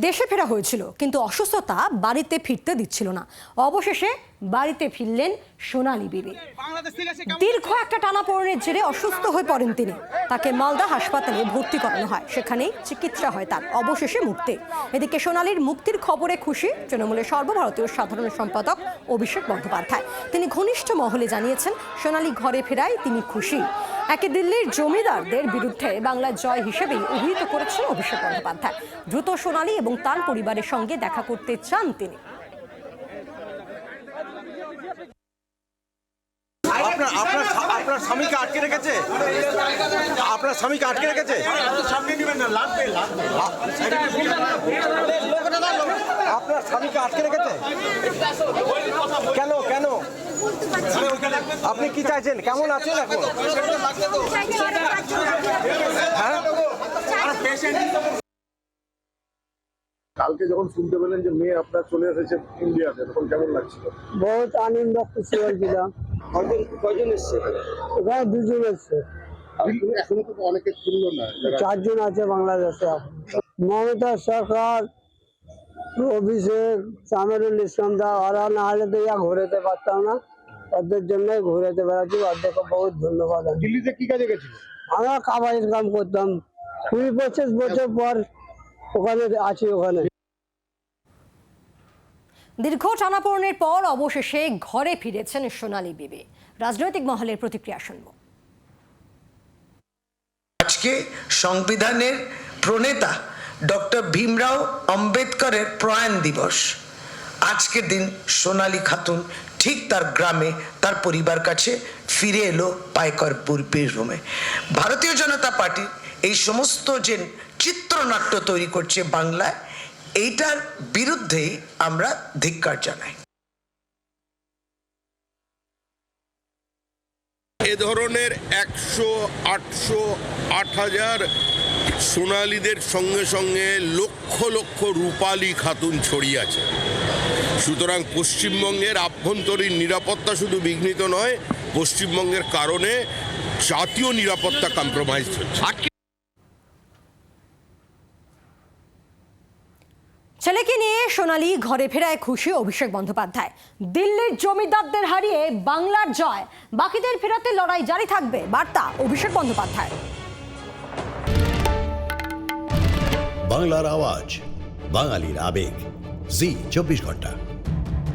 দেশে ফেরা হয়েছিল কিন্তু অসুস্থতা বাড়িতে ফিরতে দিচ্ছিল না। অবশেষে বাড়িতে ফিরলেন সোনালী বিবি। দীর্ঘ একটা টানা টানাপোড়েনের জেরে অসুস্থ হয়ে পড়েন তিনি। তাকে মালদা হাসপাতালে ভর্তি করানো হয় সেখানেই চিকিৎসা হয় তার অবশেষে মুক্তি। এদিকে সোনালীর মুক্তির খবরে খুশি তৃণমূলের সর্বভারতীয় সাধারণ সম্পাদক অভিষেক বন্দ্যোপাধ্যায়। তিনি ঘনিষ্ঠ মহলে জানিয়েছেন সোনালী ঘরে ফেরায় তিনি খুশি। একে দিল্লির জমিদারদের বিরুদ্ধে বাংলার জয় হিসেবেই অভিহিত করেছেন অভিষেক বন্দ্যোপাধ্যায়। দ্রুত সোনালী এবং তার পরিবারের সঙ্গে দেখা করতে চান তিনি। আপনার স্বামীকে আটকে রেখেছে? আপনার স্বামীকে আটকে রেখেছে? কেন কেন? আপনি কি চাইছেন? কেমন আছেন এখন? হ্যাঁ? কালকে যখন শুনতে পেলেন যে মেয়ে আপনার চলে এসেছে ইন্ডিয়াতে তখন কেমন লাগছিল? বহুত আনন্দ খুশি হয়েছিলাম। কয়জন এসছে এখানে? দুজন এসছে। এখনও তো অনেকে না চারজন আছে বাংলাদেশে। মমতা সরকার অভিষেক সামিরুল ইসলাম দা ওরা না হলে তো ইয়া ঘুরেতে পারতাম না। ওদের জন্যই ঘুরেতে বেড়াচ্ছি। ওদেরকে বহুত ধন্যবাদ। দিল্লিতে কি কাজে গেছিল? আমরা কাবাডির কাম করতাম। কুড়ি পঁচিশ বছর পর ওখানে আছি ওখানে। দীর্ঘ টানাপোড়নের পর অবশেষে ঘরে ফিরেছেন সোনালী বিবি। রাজনৈতিক মহলের প্রতিক্রিয়া শুনব। আজকে সংবিধানের প্রণেতা ডক্টর ভীমরাও আম্বেদকরের প্রয়াণ দিবস। আজকের দিন সোনালী খাতুন ঠিক তার গ্রামে তার পরিবার কাছে ফিরে এলো পায়করপুর বীরভূমে ভারতীয় জনতা পার্টি এই সমস্ত যে চিত্রনাট্য তৈরি করছে বাংলায়, এইটার বিরুদ্ধেই আমরা ধিক্কার জানাই। এ ধরনের একশো, আটশো, আট হাজার সোনালীদের সঙ্গে সঙ্গে লক্ষ লক্ষ রূপালী খাতুন ছড়িয়ে আছে। সুতরাং পশ্চিমবঙ্গের আভ্যন্তরীণ নিরাপত্তা শুধু বিঘ্নিত নয় পশ্চিমবঙ্গের কারণে জাতীয় নিরাপত্তা কম্প্রোমাইজ হচ্ছে। ছেলেকে নিয়ে সোনালি ঘরে ফেরায় খুশি অভিষেক বন্দ্যোপাধ্যায়। দিল্লির জমিদারদের হারিয়ে বাংলার জয়। বাকিদের ফেরাতে লড়াই জারি থাকবে বার্তা অভিষেক বন্দ্যোপাধ্যায়। বাংলার আওয়াজ বাঙালির আবেগ। জি চব্বিশ ঘণ্টা।